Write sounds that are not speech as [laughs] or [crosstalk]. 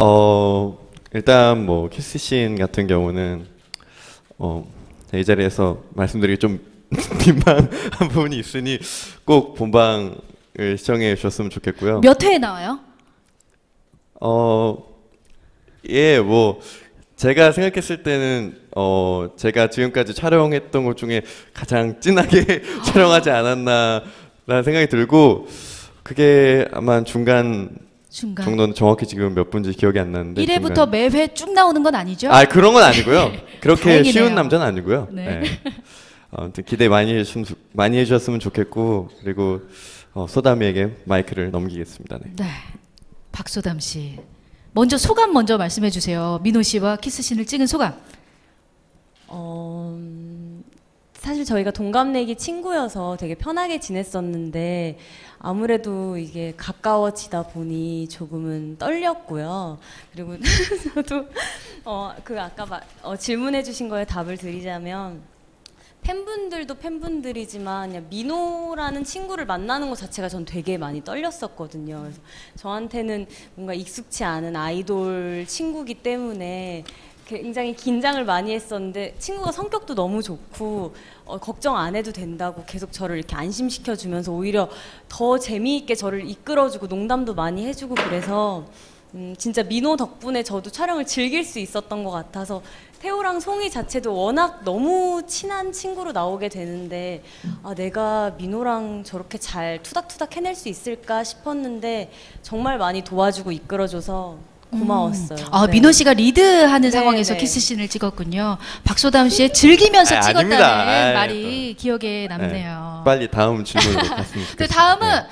어 일단 뭐 키스씬 같은 경우는 어 이 자리에서 말씀드리기 좀 [laughs] 민망한 부분이 있으니 꼭 본방을 시청해 주셨으면 좋겠고요. 몇 회에 나와요? 어, 예, 뭐 제가 생각했을 때는 어 제가 지금까지 촬영했던 것 중에 가장 진하게 [laughs] 촬영하지 않았나라는 생각이 들고 그게 아마 중간 중간. 정도는 정확히 지금 몇 분인지 기억이 안 나는데 1회부터 중간. 매회 쭉 나오는 건 아니죠? 아 그런 건 아니고요. [laughs] 그렇게 다행이네요. 쉬운 남자는 아니고요. 네. 네. 아무튼 기대 많이 해주셨으면, 좋- 많이 해주셨으면 좋겠고 그리고 어, 소담이에게 마이크를 넘기겠습니다. 네. 네. 박소담 씨. 먼저 소감 먼저 말씀해 주세요. 민호 씨와 키스 신을 찍은 소감. 어, 음, 사실 저희가 동갑내기 친구여서 되게 편하게 지냈었는데 아무래도 이게 가까워지다 보니 조금은 떨렸고요. 그리고 [laughs] 저도 어, 그 아까 마- 어, 질문해주신 거에 답을 드리자면 팬분들도 팬분들이지만 그냥 민호라는 친구를 만나는 것 자체가 전 되게 많이 떨렸었거든요. 그래서 저한테는 뭔가 익숙치 않은 아이돌 친구기 때문에 굉장히 긴장을 많이 했었는데 친구가 성격도 너무 좋고 어, 걱정 안 해도 된다고 계속 저를 이렇게 안심시켜 주면서 오히려 더 재미있게 저를 이끌어주고 농담도 많이 해주고 그래서 음, 진짜 민호 덕분에 저도 촬영을 즐길 수 있었던 것 같아서 태호랑 송이 자체도 워낙 너무 친한 친구로 나오게 되는데 아, 내가 민호랑 저렇게 잘 투닥투닥 해낼 수 있을까 싶었는데 정말 많이 도와주고 이끌어줘서 고마웠어요. 아, 네. 민호 씨가 리드하는 네, 상황에서 네. 키스신을 찍었군요. 박소담 씨의 즐기면서 아, 찍었다는 아닙니다. 아이, 말이 기억에 남네요. 빨리 다음 질문으로 [laughs] 갔으면 좋겠습니다. 그 다음은